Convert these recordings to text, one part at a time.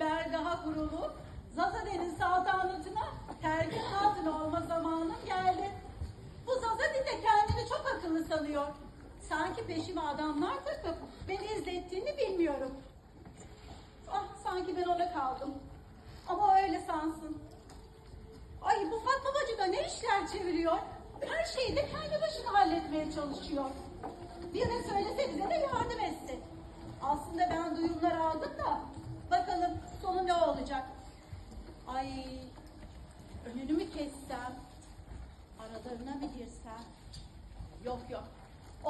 bergaha kurulu, Zazade'nin saltanatına terkin altına olma zamanım geldi. Bu Zazade de kendini çok akıllı sanıyor. Sanki peşime adamlar takıp beni izlettiğini bilmiyorum. Ah sanki ben ona kaldım. Ama öyle sansın. Ay bu Fatma Bacı da ne işler çeviriyor? Her şeyi de kendi başına halletmeye çalışıyor. Birine söylese bize de yardım etsin. Aslında ben duyumlar aldım da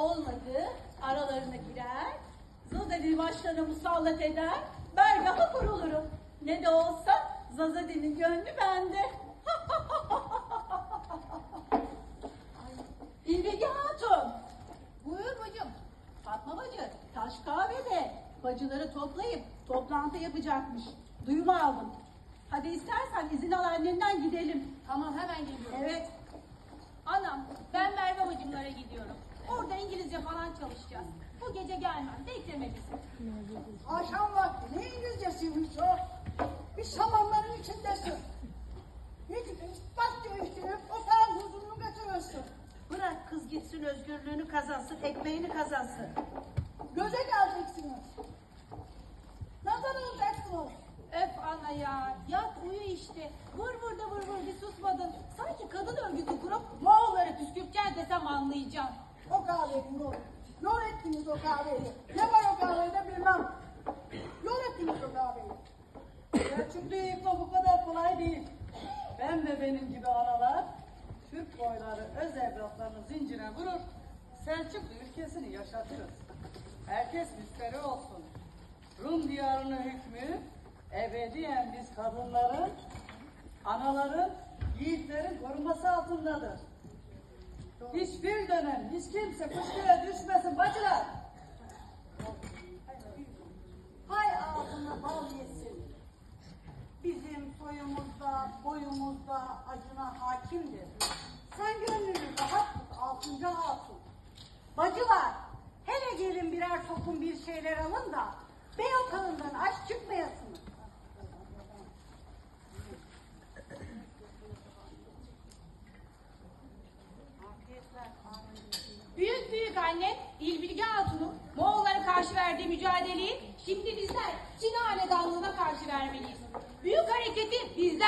Olmadı. Aralarına girer. Zazadin başlarına musallat eder. Bergaha kurulurum. Ne de olsa Zazadin'in gönlü bende. İlbegi Hatun. Buyur bacım. Fatma bacı taş kahvede bacıları toplayıp toplantı yapacakmış. Duyumu aldım. Hadi istersen izin al annenden gidelim. Falan çalışacağız. Bu gece gelmem. Bekleme bizi. Akşam vakti ne İngilizcesiymiş o? Bir samanların içindesin. Hiç baş değiştirip otağın huzurunu götürürsün. Bırak kız gitsin özgürlüğünü kazansın, ekmeğini kazansın. Göze geleceksiniz. Nazar olacaksınız. Öf ana ya. Yat uyu işte. Vur vur da vur vur bir susmadın. Sanki kadın örgütü kurup Moğolları püskürteceğiz desem anlayacağım. O kahveyi yol. Yol ettiniz o kahveyi. Ne var o kahvede bilmem. Yol ettiniz o kahveyi. Selçuklu'yu yıkma bu kadar kolay değil. Ben ve benim gibi analar Türk boyları öz evlatlarını zincire vurur. Selçuklu ülkesini yaşatırız. Herkes müşteri olsun. Rum diyarının hükmü ebediyen biz kadınların, anaların, yiğitlerin koruması altındadır. Hiçbir dönem hiç kimse kuşkuya düşmesin bacılar. Hay ağzına bal yesin. Bizim soyumuzda, boyumuzda acına hakimdir. Sen gönlünü rahat tut altıncı hatun. Bacılar, hele gelin birer topun bir şeyler alın da bey otağından aç çıkmayasınız. Büyük büyük anne İlbilge Hatun'un Moğollara karşı verdiği mücadeleyi şimdi bizler Çin hanedanlığına karşı vermeliyiz. Büyük hareketi bizler